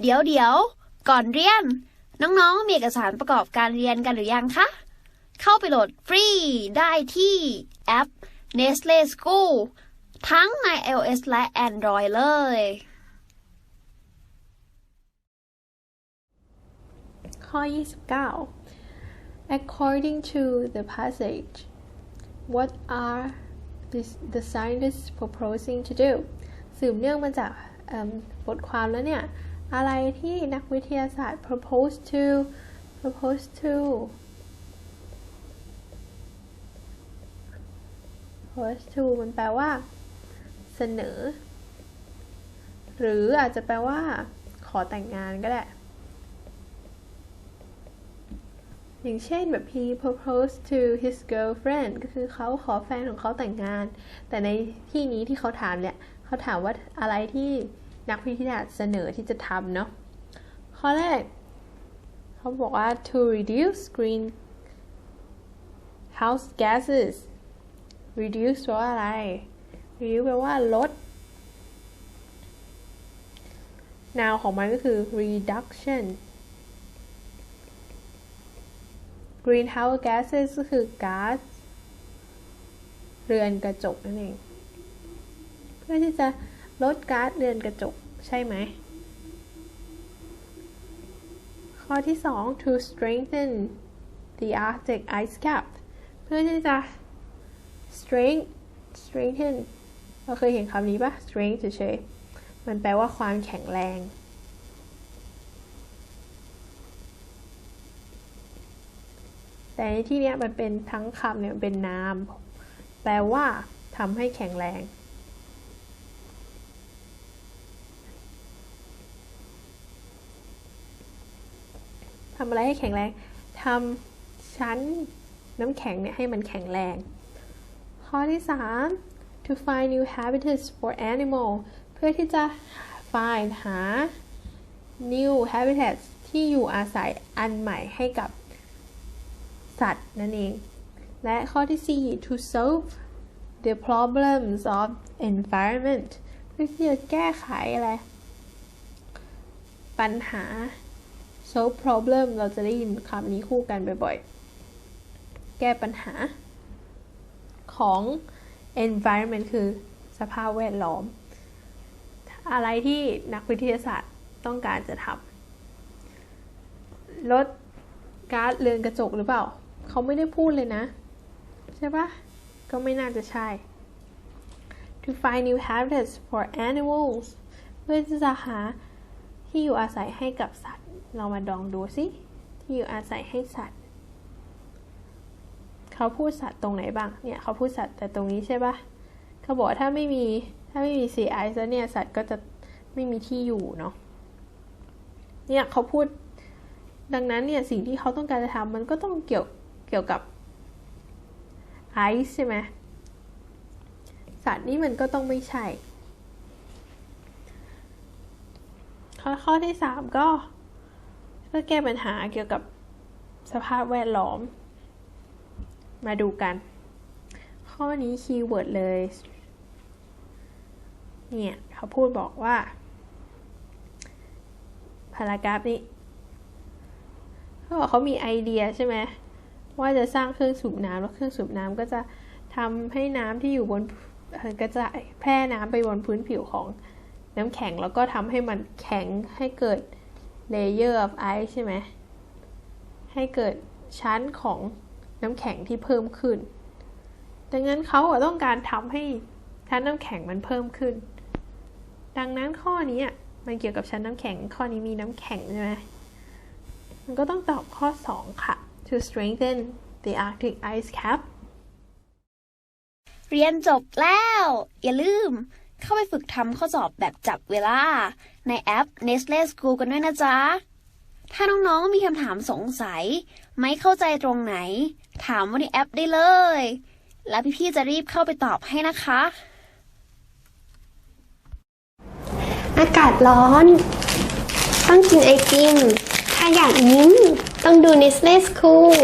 เดี๋ยวเดี๋ยวก่อนเรียน น้องๆ มีเอกสารประกอบการเรียนกันหรือยังคะ เข้าไปโหลดฟรีได้ที่แอป Nestle School ทั้งใน iOS และ Android เลย ข้อ 29 according to the passage what are the, scientists proposing to do สืบเนื่องมาจากบทความแล้วเนี่ย อะไรที่นักวิทยาศาสตร์ propose to propose to propose to มันแปลว่า เสนอ หรืออาจจะแปลว่า ขอแต่งงานก็ได้ อย่างเช่นแบบ he proposed to his girlfriend ก็คือเขาขอแฟนของเขาแต่งงาน แต่ในที่นี้ที่เขาถามเนี่ย เขาถามว่าอะไรที่ นักวิทยาศาเสนอที่จะทำเนาะข้อแรก เขาบอกว่า to reduce greenhouse gases reduce แปลว่าอะไร reduce แปลว่าลด now ของมันก็คือ reduction greenhouse gases ก็คือก๊าซเรือนกระจกนั่นเอง เพื่อที่จะ ลดก๊าซเรือนกระจก ใช่ไหม ข้อที่ 2 to strengthen the Arctic ice cap เพื่อที่จะ strength strengthen เราเคยเห็นคำนี้ปะ strength เฉยๆ มันแปลว่าความแข็งแรง แต่ในที่นี้มันเป็นทั้งคำเนี่ยเป็นนาม แปลว่าทำให้แข็งแรง ทำอะไรให้แข็งแรงทำชั้นน้ำแข็งเนี่ยให้มันแข็งแรง ข้อที่ 3 to find new habitats for animal เพื่อที่จะ find หา new habitats ที่อยู่อาศัยอันใหม่ให้กับสัตว์นั่นเอง และข้อที่ 4 to solve the problems of environment เพื่อที่จะแก้ไขอะไร ปัญหา solve problem เราจะได้ยินคำนี้คู่กันบ่อยๆ แก้ปัญหาของ environment คือสภาพแวดล้อม อะไรที่นักวิทยาศาสตร์ต้องการจะทำลดก๊าซเรือนกระจกหรือเปล่า เขาไม่ได้พูดเลยนะ ใช่ปะก็ไม่น่าจะใช่ to find new habitats for animals เพื่อที่จะหาที่อยู่อาศัยให้กับสัตว์ เรามาลองดูสิที่อยู่อาศัยให้สัตว์ เขาพูดสัตว์ตรงไหนบ้าง เนี่ยเขาพูดสัตว์แต่ตรงนี้ใช่ปะเขาบอกถ้าไม่มีถ้าไม่มีซีไอซ์แล้วเนี่ยสัตว์ก็จะไม่มีที่อยู่เนาะ เนี่ยเขาพูด ดังนั้นเนี่ยสิ่งที่เขาต้องการจะทำมันก็ต้องเกี่ยวเกี่ยวกับไอซ์ใช่ไหมสัตว์นี่มันก็ต้องไม่ใช่ ข้อข้อที่สามก็ พื่อแก้ปัญหาเกี่ยวกับสภาพแวดล้อม มาดูกัน ข้อนี้คีย์เวิร์ดเลย เนี่ยเขาพูดบอกว่าพารากราฟนี้เขาบอกเขามีไอเดียใช่ไหมว่าจะสร้างเครื่องสูบน้ำแล้วเครื่องสูบน้ำก็จะทำให้น้ำที่อยู่บนกระจายแพร่น้ำไปบนพื้นผิวของน้ำแข็ง แล้วก็ทำให้มันแข็งให้เกิด layer of ice ใช่ไหม ให้เกิดชั้นของน้ำแข็งที่เพิ่มขึ้น ดังนั้นเขาต้องการทำให้ชั้นน้ำแข็งมันเพิ่มขึ้น ดังนั้นข้อนี้มันเกี่ยวกับชั้นน้ำแข็ง ข้อนี้มีน้ำแข็งใช่ไหมมันก็ต้องตอบข้อ 2 ค่ะ to strengthen the Arctic ice cap เรียนจบแล้ว อย่าลืม เข้าไปฝึกทำข้อสอบแบบจับเวลา ในแอป Nestle School กันด้วยนะจ๊ะ ถ้าน้องๆมีคำถามสงสัย ไม่เข้าใจตรงไหน ถามว่าในแอปได้เลย แล้วพี่ๆจะรีบเข้าไปตอบให้นะคะ อากาศร้อน ต้องกินไอติม ถ้าอยากยิ้ม ต้องดู Nestle School